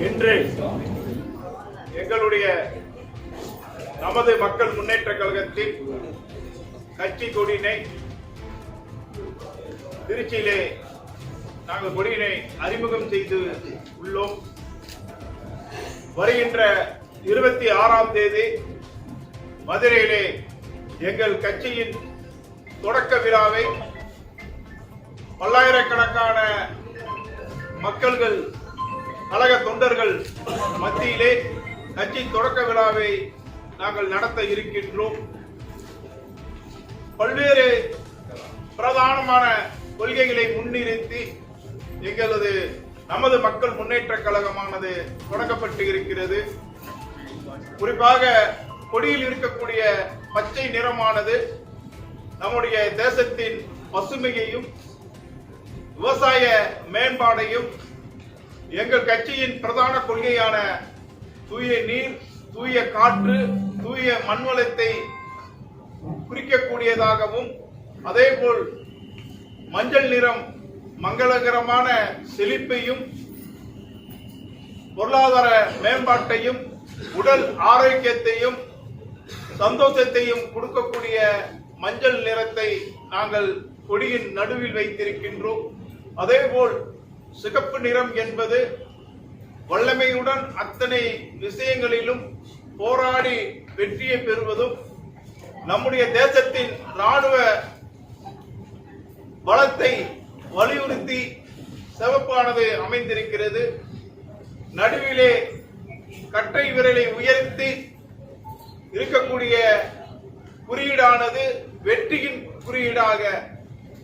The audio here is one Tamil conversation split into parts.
இன்று எங்களுடைய நமது மக்கள் முன்னேற்ற கழகத்தின் கட்சி கொடியினை திருச்சியிலே நாங்கள் கொடியினை அறிமுகம் செய்து உள்ளோம். வருகின்ற இருபத்தி ஆறாம் தேதி மதுரையிலே எங்கள் கட்சியின் தொடக்க விழாவை பல்லாயிரக்கணக்கான மக்கள்கள் கழக தொண்டர்கள் மத்தியிலே கட்சி தொடக்க விழாவை நாங்கள் நடத்த இருக்கின்றோம். பல்வேறு பிரதானமான கொள்கைகளை முன்னிறுத்தி எங்களது நமது மக்கள் முன்னேற்ற கழகமானது தொடங்கப்பட்டு இருக்கிறது. குறிப்பாக கொடியில் இருக்கக்கூடிய பச்சை நிறமானது நம்முடைய தேசத்தின் பசுமையையும் விவசாய மேம்பாடையும் எங்கள் கட்சியின் பிரதான கொள்கையான தூய நீர் தூய காற்று தூய மண்வளத்தை குறிக்கக்கூடியதாகவும் அதேபோல் மஞ்சள் நிறம் மங்களகரமான செழிப்பையும் பொருளாதார மேம்பாட்டையும் உடல் ஆரோக்கியத்தையும் சந்தோஷத்தையும் கொடுக்கக்கூடிய மஞ்சள் நிறத்தை நாங்கள் கொடியின் நடுவில் வைத்திருக்கின்றோம். அதேபோல் சிகப்பு நிறம் என்பது வல்லமையுடன் அத்தனை விஷயங்களிலும் போராடி வெற்றியை பெறுவதும் நம்முடைய தேசத்தின் ராணுவ பலத்தை வலியுறுத்தி சிவப்பானது அமைந்திருக்கிறது. நடுவிலே கட்டை விரலை உயர்த்தி இருக்கக்கூடிய குறியீடானது வெற்றியின் குறியீடாக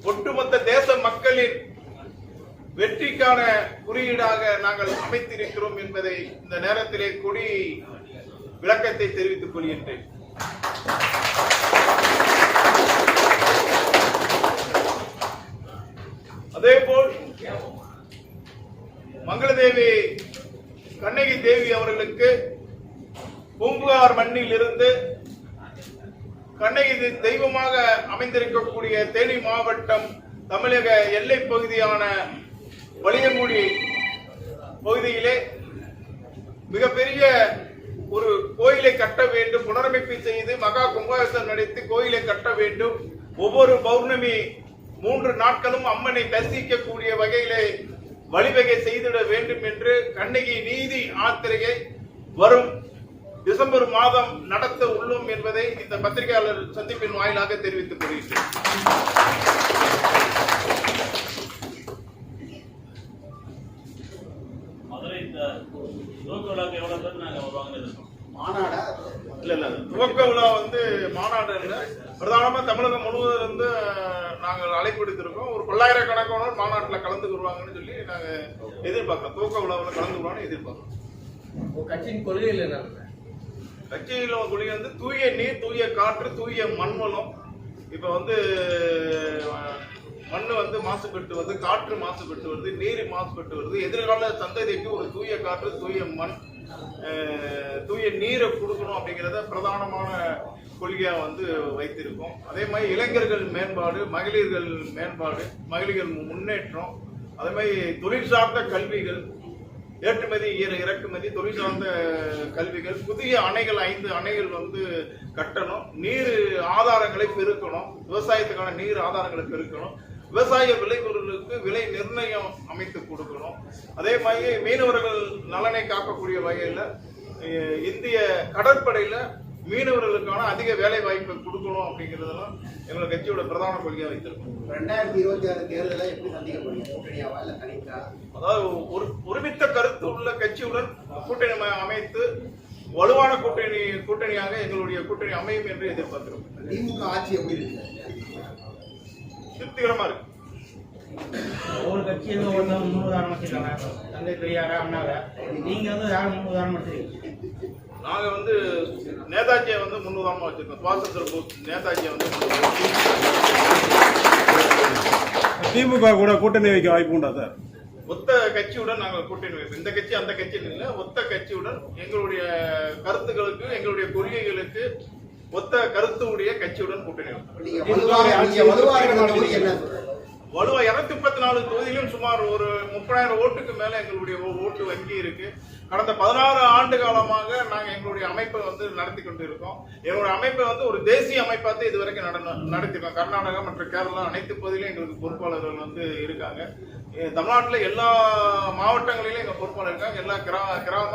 ஒட்டுமொத்த தேச மக்களின் வெற்றிக்கான குறியீடாக நாங்கள் அமைத்திருக்கிறோம் என்பதை இந்த நேரத்திலே கூடி விளக்கத்தை தெரிவித்துக் கொள்கின்றேன். அதேபோல் மங்களதேவி கண்ணகி தேவி அவர்களுக்கு பூம்புகார் மண்ணில் இருந்து கண்ணகி தெய்வமாக அமைந்திருக்கக்கூடிய தேனி மாவட்டம் தமிழக எல்லை பகுதியான வலியங்குடி பகுதியிலே மிகப்பெரிய ஒரு கோயிலை கட்ட வேண்டும் புனரமைப்பு செய்து மகா கும்பாபிஷேகம் நடத்தி கோயிலை கட்ட வேண்டும். ஒவ்வொரு பௌர்ணமி மூன்று நாட்களும் அம்மனை தரிசிக்கக்கூடிய வகையிலே வழிவகை செய்திட வேண்டும் என்று கண்ணகி நீதி யாத்திரையை வரும் டிசம்பர் மாதம் நடத்த உள்ளோம் என்பதை இந்த பத்திரிகையாளர் சந்திப்பின் வாயிலாக தெரிவித்துக் கொள்கிறேன் மதுரை இந்த துவக்க விழாக்கு எவ்வளவு பேர் நாங்க வருவாங்கன்னு இருக்கோம் மாநாடா இல்ல இல்ல துவக்க விழா வந்து மாநாடு இல்ல பிரதானமா தமிழகம் முழுவதும் இருந்து அஹ், நாங்கள் அழைப்பு விடுத்திருக்கோம் ஒரு பல்லாயிரக்கணக்கானோர் மாநாட்டில் கலந்துக்குருவாங்கன்னு சொல்லி நாங்க எதிர்பார்க்கிறோம். துவக்க விழாவில் கலந்துக்குவான்னு எதிர்பார்க்கிறோம். கட்சியின் கொள்கையில் என்ன? கட்சியில கொள்கை வந்து தூய நீர் தூய காற்று தூய மண் வளம் இப்ப வந்து மண்ணு வந்து மாசுபட்டு வருது காற்று மாசுபட்டு வருது நீர் மாசுபட்டு வருது எதிர்கால சந்ததிக்கு ஒரு தூய காற்று தூய மண் தூய நீரை கொடுக்கணும் அப்படிங்கிறத பிரதானமான கொள்கையாக வந்து வைத்திருக்கோம். அதே மாதிரி இளைஞர்கள் மேம்பாடு மகளிர்கள் மேம்பாடு மகளிர்கள் முன்னேற்றம் அதே மாதிரி தொழில் சார்ந்த கல்விகள் ஏற்றுமதி இறக்குமதி தொழில் சார்ந்த கல்விகள் புதிய அணைகள் ஐந்து அணைகள் வந்து கட்டணும். நீர் ஆதாரங்களை பெருக்கணும். விவசாயத்துக்கான நீர் ஆதாரங்களை பெருக்கணும். விவசாய விளைபொருளுக்கு விலை நிர்ணயம் அமைத்து கொடுக்கணும் அதே மாதிரி மீனவர்கள் நலனை காக்கக்கூடிய வகையில் இந்திய கடற்படையில மீனவர்களுக்கான அதிக வேலை வாய்ப்பை கொடுக்கணும் அப்படிங்கிறதெல்லாம் எங்களோட கட்சியோட பிரதான கொள்கையா வைத்திருக்கோம். ரெண்டாயிரத்தி இருபத்தி ஆறு தேர்தலை எப்படி சந்திக்க தனித்தா? அதாவது ஒரு ஒருமித்த கருத்து உள்ள கட்சியுடன் கூட்டணி அமை- அமைத்து வலுவான கூட்டணி கூட்டணியாக எங்களுடைய கூட்டணி அமையும் என்று எதிர்பார்க்கிறோம். திமுக ஆட்சி எப்படி இருக்கு? திருப்திகரமா இருக்கு. ஒவ்வொரு கட்சியும் ஒவ்வொருத்தவங்க முன்னுதாரணம் வச்சிருக்காங்க. தந்தை பெரியார அண்ணாவை. நீங்க வந்து யாரும் முன்னுதாரணம் எடுத்துருக்கீங்க நாங்க வந்து நேதாஜியை வந்து முன்னுதாரணமா வச்சிருக்கோம். சுபாஷ் சந்திர போஸ் நேதாஜியை வந்து. திமுக கூட கூட்டணி வைக்க வாய்ப்பு உண்டா சார்? ஒத்த கட்சியுடன் நாங்கள் கூட்டணி வைப்போம். இந்த கட்சி அந்த கட்சி இல்லை. ஒத்த கட்சியுடன் எங்களுடைய கருத்துக்களுக்கு எங்களுடைய கொள்கைகளுக்கு ஒத்த கருத்து உடைய கட்சியுடன் கூட்டணி வலுவா இருநூத்தி முப்பத்தி நாலு தொகுதியிலும் சுமார் ஒரு முப்பதாயிரம் ஓட்டுக்கு மேல எங்களுடைய ஓ- ஓட்டு வங்கி இருக்கு. கடந்த பதினாறு ஆண்டு காலமாக நாங்க எங்களுடைய அமைப்பை வந்து நடத்தி கொண்டு இருக்கோம் எங்களுடைய அமைப்பை வந்து ஒரு தேசிய அமைப்பாக இது வரைக்கும் நட- நடத்திருக்கோம். கர்நாடகா மற்றும் கேரளா அனைத்து பகுதியிலும் எங்களுக்கு பொறுப்பாளர்கள் வந்து இருக்காங்க. தமிழ்நாட்டுல எல்லா மாவட்டங்களிலும் எங்க பொறுப்பாளர் இருக்காங்க. எல்லா கிரா கிராம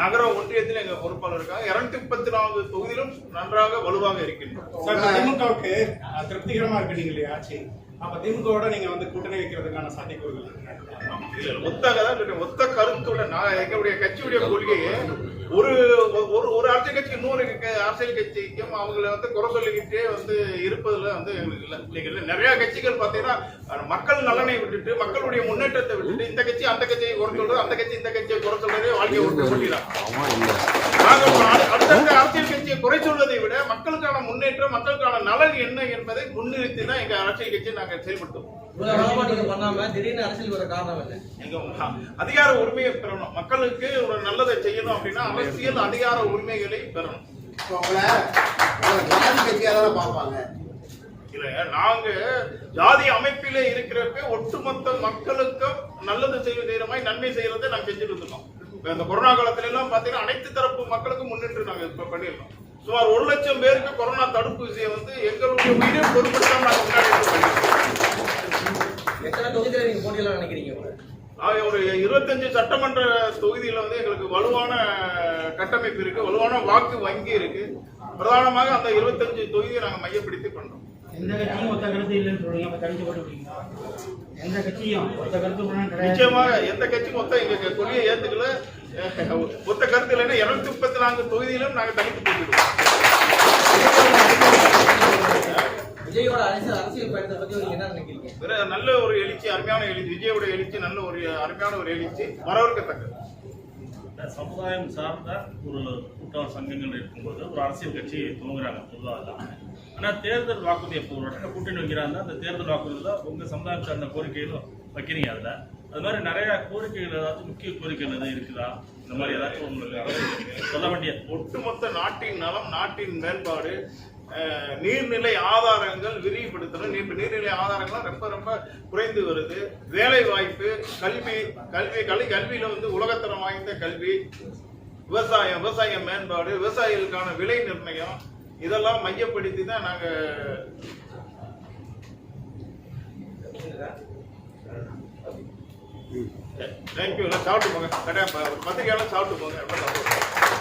நகர ஒன்றியத்தில் எங்க பொறுப்பாளர் இருக்காங்க. இருநூத்தி முப்பத்தி நான்கு தொகுதியிலும் நன்றாக வலுவாக இருக்கின்றோம். திமுகவுக்கு திருப்திகரமா இருக்கு நீங்க ஆட்சி? அப்ப திமுகவோட நீங்க வந்து கூட்டணி வைக்கிறதுக்கான சாத்தியக்கூறுகள் இருக்கு. இல்ல, இல்ல, ஒத்த ஒத்த கருத்துடன் நான் எங்களுடைய கட்சியுடைய கொள்கையை ஒரு ஒரு ஒரு அரசியல் கட்சி இன்னொரு அரசியல் கட்சிக்கும் அவங்கள வந்து குறை சொல்லிக்கிட்டே வந்து இருப்பதுல வந்து எங்களுக்கு இல்ல. இல்லைங்க நிறைய கட்சிகள் பாத்தீங்கன்னா அஹ், மக்கள் நலனை விட்டுட்டு மக்களுடைய முன்னேற்றத்தை விட்டுட்டு இந்த கட்சி அந்த கட்சியை குறை சொல்றது அந்த கட்சி இந்த கட்சியை குறை சொல்றதே வாழ்க்கையை விட்டு சொல்லிடுறாங்க நாங்க ஒரு அடு- அடுத்தடுத்த அரசியல் கட்சியை குறை சொல்வதை விட மக்களுக்கான முன்னேற்றம் மக்களுக்கான நலன் என்ன என்பதை முன்னிறுத்தி தான் எங்க அரசியல் கட்சியை நாங்க செயல்படுத்துவோம். நீங்க அதிகார உரிமையை பெறணும். மக்களுக்கு ஒரு நல்லதை செய்யணும் அப்படின்னா அரசியல் அதிகார உரிமைகளை பெறணும். பார்ப்பாங்க. இல்ல நாங்க ஜாதி அமைப்பிலே இருக்கிறப்ப ஒட்டுமொத்த மக்களுக்கும் நல்லது செய்ய செய்யற மாதிரி நன்மை செய்யறதை நாங்க செஞ்சுட்டு இப்ப இந்த கொரோனா காலத்துல எல்லாம் பாத்தீங்கன்னா அனைத்து தரப்பு மக்களுக்கும் முன்னின்று நாங்க இப்ப பண்ணிருக்கோம் சுமார் ஒரு லட்சம் பேருக்கு கொரோனா தடுப்பூசியை வந்து எங்களுடைய உயிரை பொருட்படுத்தாம நாங்க முன்னாடி நினைக்கிறீங்க ஒரு இருபத்தஞ்சு சட்டமன்ற தொகுதியில வந்து எங்களுக்கு வலுவான கட்டமைப்பு இருக்கு வலுவான வாக்கு வங்கி இருக்கு. பிரதானமாக அந்த இருபத்தஞ்சு தொகுதியை நாங்க மையப்படுத்தி பண்றோம். எந்த கட்சியும் ஒத்த கருத்து இல்லைன்னு சொல்றீங்க அப்ப தனிச்சு போட்டு விட்டீங்களா எந்த கட்சியும் ஒத்த கருத்து நிச்சயமாக எந்த கட்சியும் மொத்த எங்க கொள்கையை ஏத்துக்கல. ஒத்த கருத்து இல்லைன்னா இருநூத்தி முப்பத்தி நான்கு தொகுதியிலும் நாங்க தனித்து போட்டுடுவோம். விஜயோட அரசியல் அரசியல் பயணத்தை பத்தி நீங்க என்ன நினைக்கிறீங்க? வேற நல்ல ஒரு எழுச்சி அருமையான எழுச்சி. விஜயோட எழுச்சி நல்ல ஒரு அருமையான ஒரு எழுச்சி. வரவேற்கத்தக்கது. சமுதாயம் சார்ந்த ஒரு கூட்டம் சங்கங்கள் இருக்கும்போது ஒரு அரசியல் கட்சி துவங்குறாங்க பொதுவாக ஆனால் தேர்தல் வாக்குறுதி எப்போ ஒரு கூட்டணி வைக்கிறாங்க. அந்த தேர்தல் வாக்குறுதி தான் உங்கள் சமுதாயம் சார்ந்த கோரிக்கைகளும் வைக்கிறீங்க அதில். அது மாதிரி நிறைய கோரிக்கைகள் ஏதாச்சும் முக்கிய கோரிக்கைகள் எதுவும் இருக்குதா? இந்த மாதிரி ஏதாச்சும் உங்களுக்கு சொல்ல வேண்டிய ஒட்டுமொத்த நாட்டின் நலம் நாட்டின் மேம்பாடு நீர்நிலை ஆதாரங்கள் விரிவுபடுத்தணும் இப்போ நீர்நிலை ஆதாரங்கள்லாம் ரொம்ப ரொம்ப குறைந்து வருது. வேலை வாய்ப்பு கல்வி கல்வி கல்வி கல்வியில் வந்து உலகத்தரம் வாய்ந்த கல்வி விவசாயம் விவசாய மேம்பாடு விவசாயிகளுக்கான விலை நிர்ணயம் இதெல்லாம் மையப்படுத்தி தான் நாங்கள் தேங்க்யூ எல்லாம் சாப்பிட்டு போங்க. கட்டாயம் பத்திரிக்கையெல்லாம் சாப்பிட்டு போங்க. ரொம்ப சந்தோஷம்